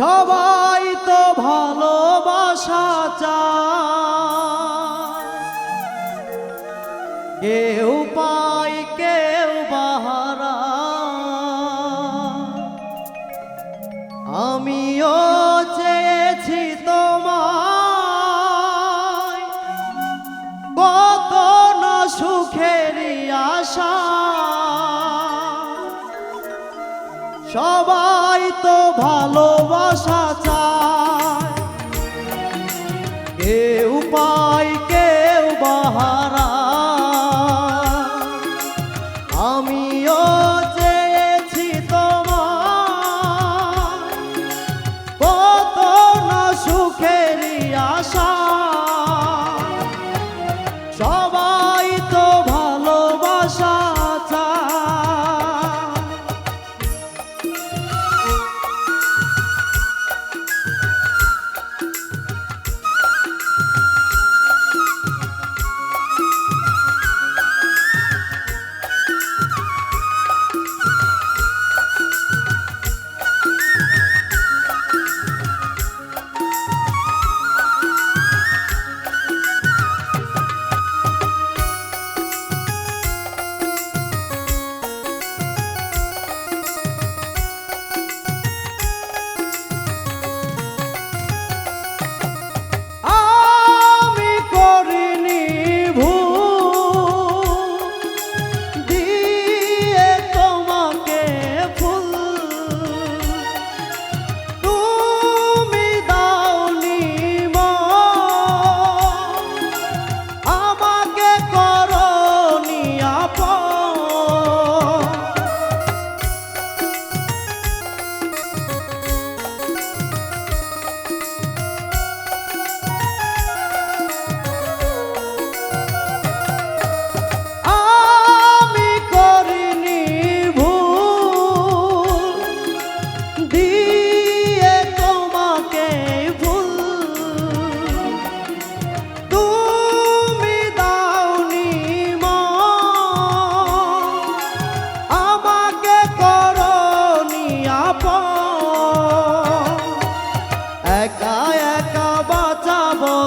সবাই তো ভালোবাসা চায়। কেউ পাই কেউ বাহারা। আমিও চেয়েছি তোমায়। কত না সুখেরই আশা। সবাই তো ভালোবাসা চায়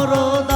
পরদা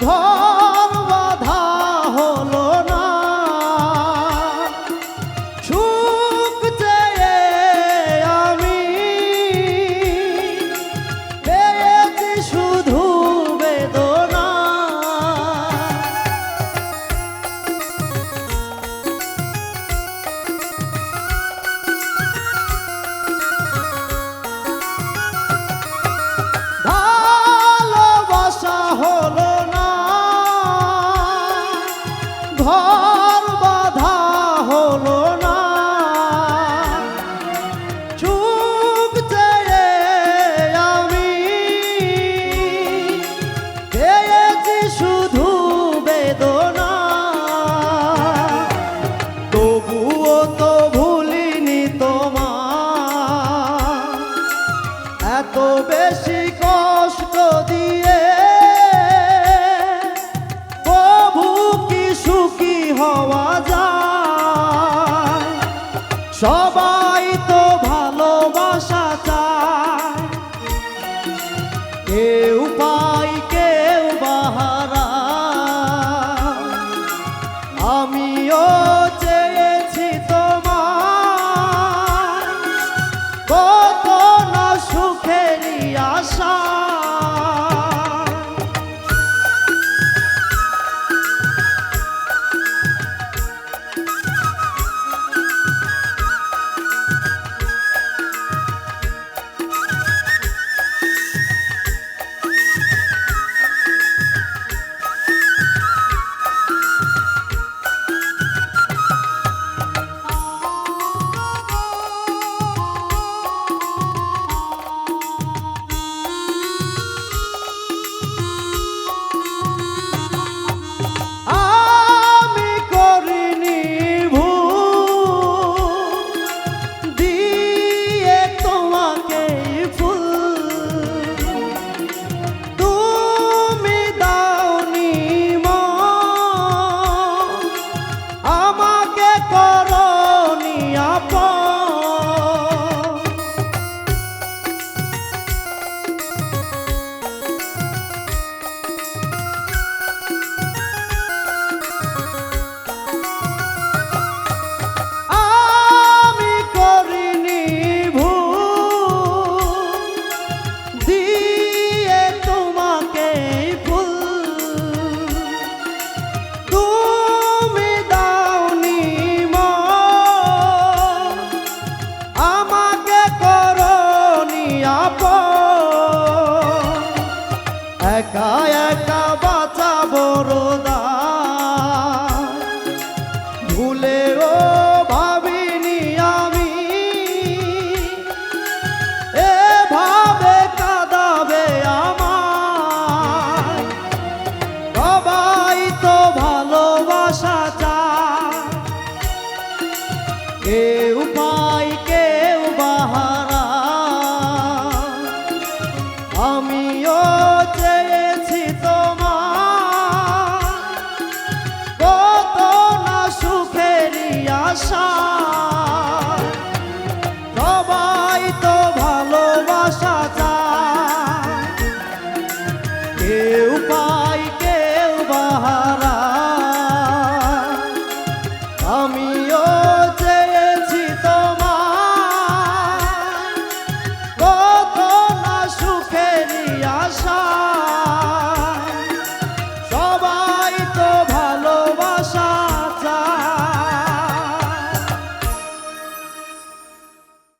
ঘর হওয়া যায়। সবাই তো ভালোবাসা চায়। কেউ পাই কেউ বাহারা। আমিও